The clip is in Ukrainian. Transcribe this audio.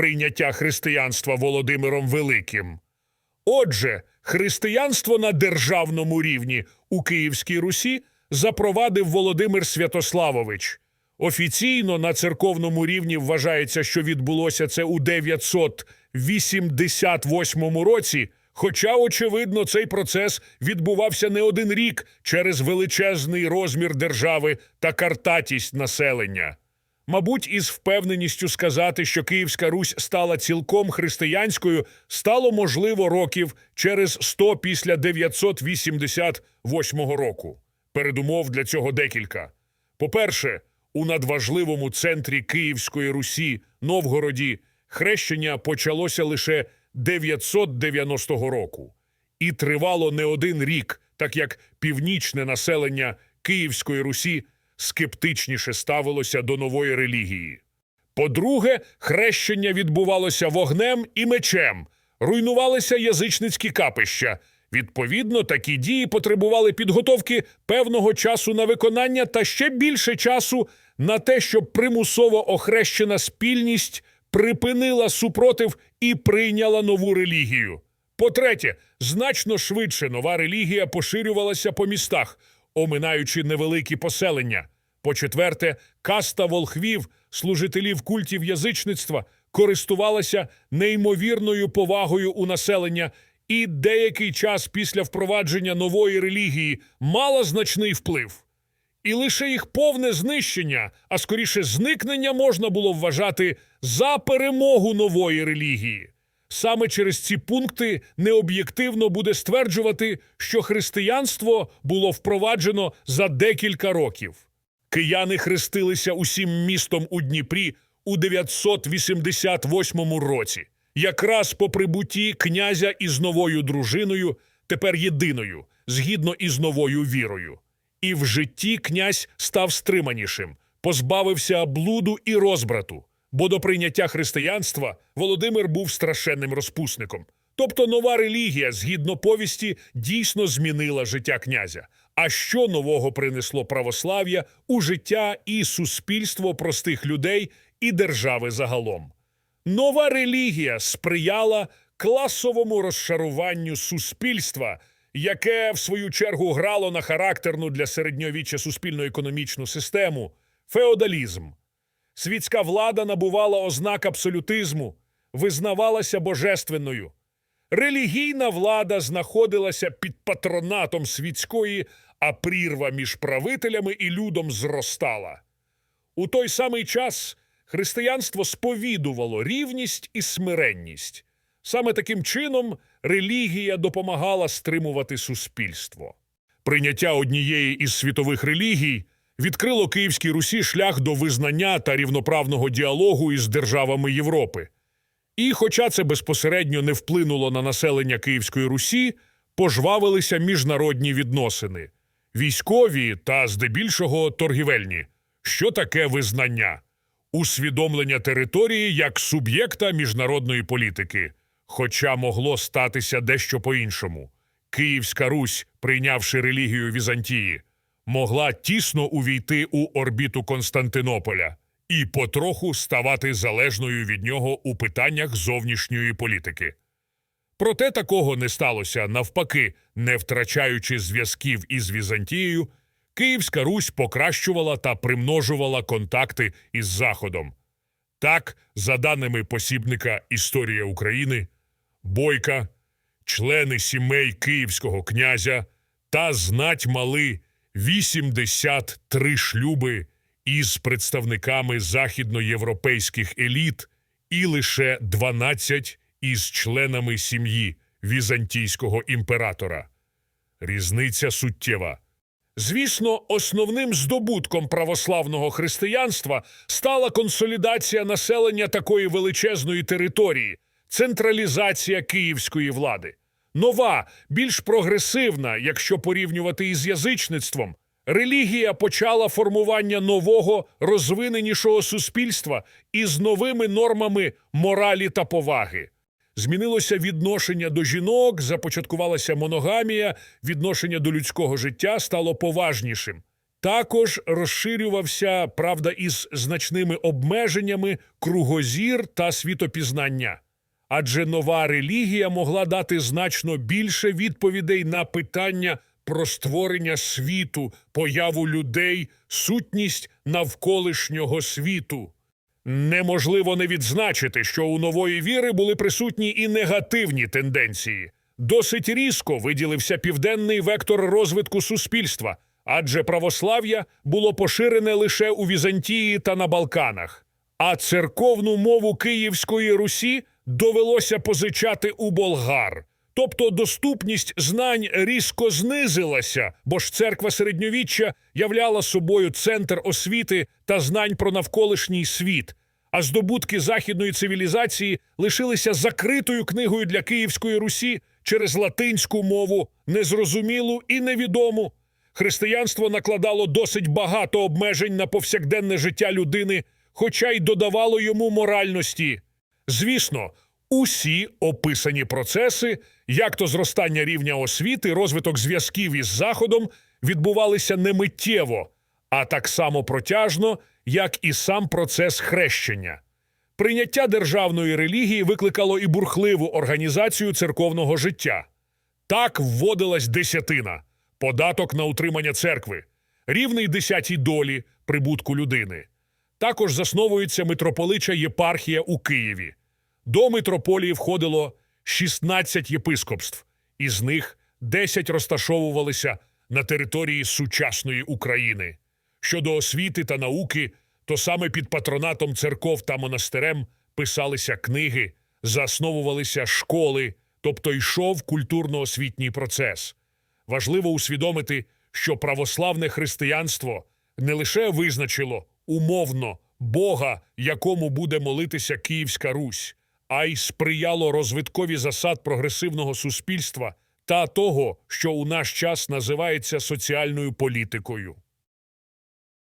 прийняття християнства Володимиром Великим. Отже, християнство на державному рівні у Київській Русі запровадив Володимир Святославович. Офіційно на церковному рівні вважається, що відбулося це у 988 році. Хоча, очевидно, цей процес відбувався не один рік через величезний розмір держави та картатість населення. Мабуть, із впевненістю сказати, що Київська Русь стала цілком християнською, стало можливо років через 100 після 988 року. Передумов для цього декілька. По-перше, у надважливому центрі Київської Русі, Новгороді, хрещення почалося лише 990 року і тривало не один рік, так як північне населення Київської Русі скептичніше ставилося до нової релігії. По-друге, хрещення відбувалося вогнем і мечем, руйнувалися язичницькі капища. Відповідно, такі дії потребували підготовки певного часу на виконання та ще більше часу на те, щоб примусово охрещена спільність припинила супротив і прийняла нову релігію. По-третє, значно швидше нова релігія поширювалася по містах, оминаючи невеликі поселення. По-четверте, каста волхвів, служителів культів язичництва, користувалася неймовірною повагою у населення і деякий час після впровадження нової релігії мала значний вплив. І лише їх повне знищення, а скоріше зникнення можна було вважати за перемогу нової релігії. Саме через ці пункти необ'єктивно буде стверджувати, що християнство було впроваджено за декілька років. Кияни хрестилися усім містом у Дніпрі у 988 році, якраз по прибутті князя із новою дружиною, тепер єдиною, згідно із новою вірою. І в житті князь став стриманішим, позбавився блуду і розбрату, бо до прийняття християнства Володимир був страшенним розпусником. Тобто нова релігія, згідно повісті, дійсно змінила життя князя. А що нового принесло православ'я у життя і суспільство простих людей і держави загалом? Нова релігія сприяла класовому розшаруванню суспільства, яке в свою чергу грало на характерну для середньовіччя суспільно-економічну систему феодалізм. Світська влада набувала ознак абсолютизму, визнавалася божественною. Релігійна влада знаходилася під патронатом світської, а прірва між правителями і людом зростала. У той самий час християнство сповідувало рівність і смиренність. Саме таким чином релігія допомагала стримувати суспільство. Прийняття однієї із світових релігій відкрило Київській Русі шлях до визнання та рівноправного діалогу із державами Європи. І, хоча це безпосередньо не вплинуло на населення Київської Русі, пожвавилися міжнародні відносини військові та здебільшого торгівельні. Що таке визнання? Усвідомлення території як суб'єкта міжнародної політики. Хоча могло статися дещо по-іншому. Київська Русь, прийнявши релігію Візантії, могла тісно увійти у орбіту Константинополя і потроху ставати залежною від нього у питаннях зовнішньої політики. Проте такого не сталося. Навпаки, не втрачаючи зв'язків із Візантією, Київська Русь покращувала та примножувала контакти із Заходом. Так, за даними посібника Історія України, Бойка, члени сімей Київського князя та знать мали 83 шлюби із представниками західноєвропейських еліт і лише 12 із членами сім'ї візантійського імператора. Різниця суттєва. Звісно, основним здобутком православного християнства стала консолідація населення такої величезної території, централізація київської влади. Нова, більш прогресивна, якщо порівнювати із язичництвом, релігія почала формування нового, розвиненішого суспільства із новими нормами моралі та поваги. Змінилося відношення до жінок, започаткувалася моногамія, відношення до людського життя стало поважнішим. Також розширювався, правда, із значними обмеженнями кругозір та світопізнання. Адже нова релігія могла дати значно більше відповідей на питання про створення світу, появу людей, сутність навколишнього світу. Неможливо не відзначити, що у нової віри були присутні і негативні тенденції. Досить різко виділився південний вектор розвитку суспільства, адже православ'я було поширене лише у Візантії та на Балканах, а церковну мову Київської Русі довелося позичати у болгар. Тобто доступність знань різко знизилася, бо ж церква середньовіччя являла собою центр освіти та знань про навколишній світ, а здобутки західної цивілізації лишилися закритою книгою для Київської Русі через латинську мову, незрозумілу і невідому. Християнство накладало досить багато обмежень на повсякденне життя людини, хоча й додавало йому моральності. Звісно, усі описані процеси, як то зростання рівня освіти, розвиток зв'язків із Заходом, відбувалися не миттєво, а так само протяжно, як і сам процес хрещення. Прийняття державної релігії викликало і бурхливу організацію церковного життя. Так вводилась десятина, податок на утримання церкви, рівний десятій долі прибутку людини. Також засновується митрополича єпархія у Києві. До митрополії входило 16 єпископств, із них 10 розташовувалися на території сучасної України. Щодо освіти та науки, то саме під патронатом церков та монастирем писалися книги, засновувалися школи, тобто йшов культурно-освітній процес. Важливо усвідомити, що православне християнство не лише визначило умовно Бога, якому буде молитися Київська Русь, а й сприяло розвиткові засад прогресивного суспільства та того, що у наш час називається соціальною політикою.